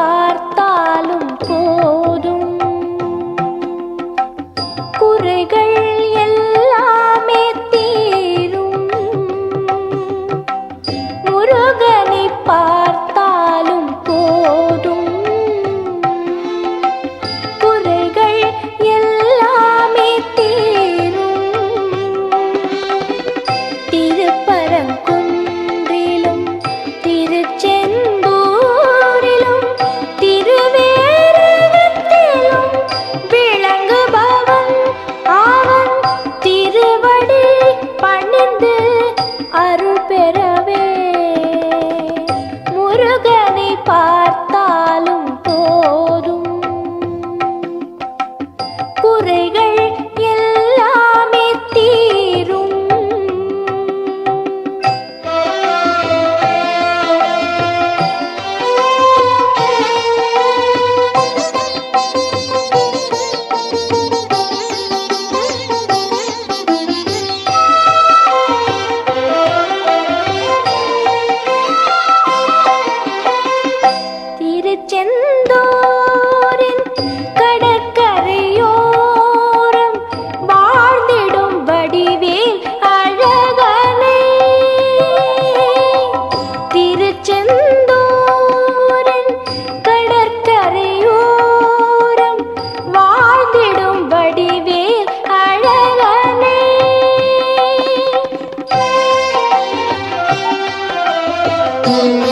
वार्ता திருவள் வடிவேல் அழகனே திருச்செந்தூரன் கடற்கரையோரம் வாழ்ந்திடும் Vadivel அழகனே Thank you.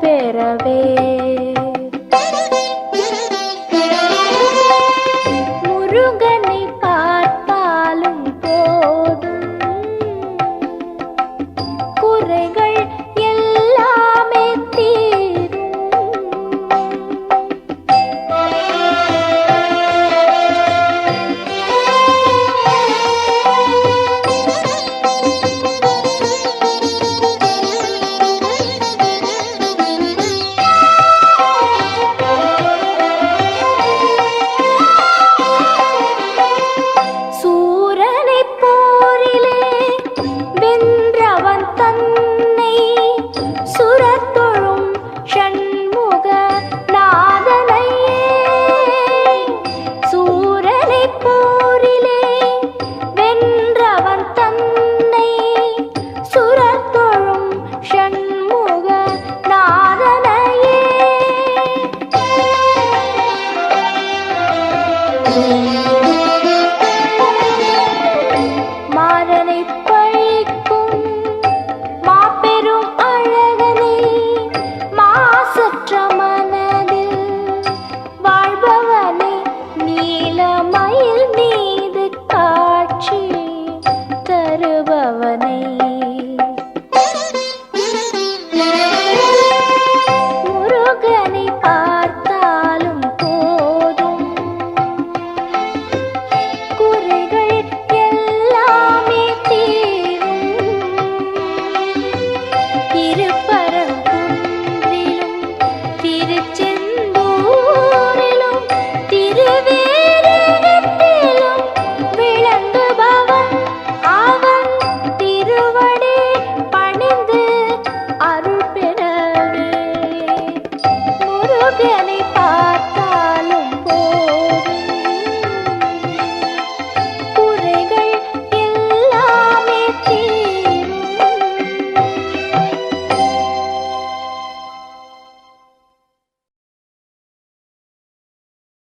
பெறவே சிவனை முத்தனை பார்த்து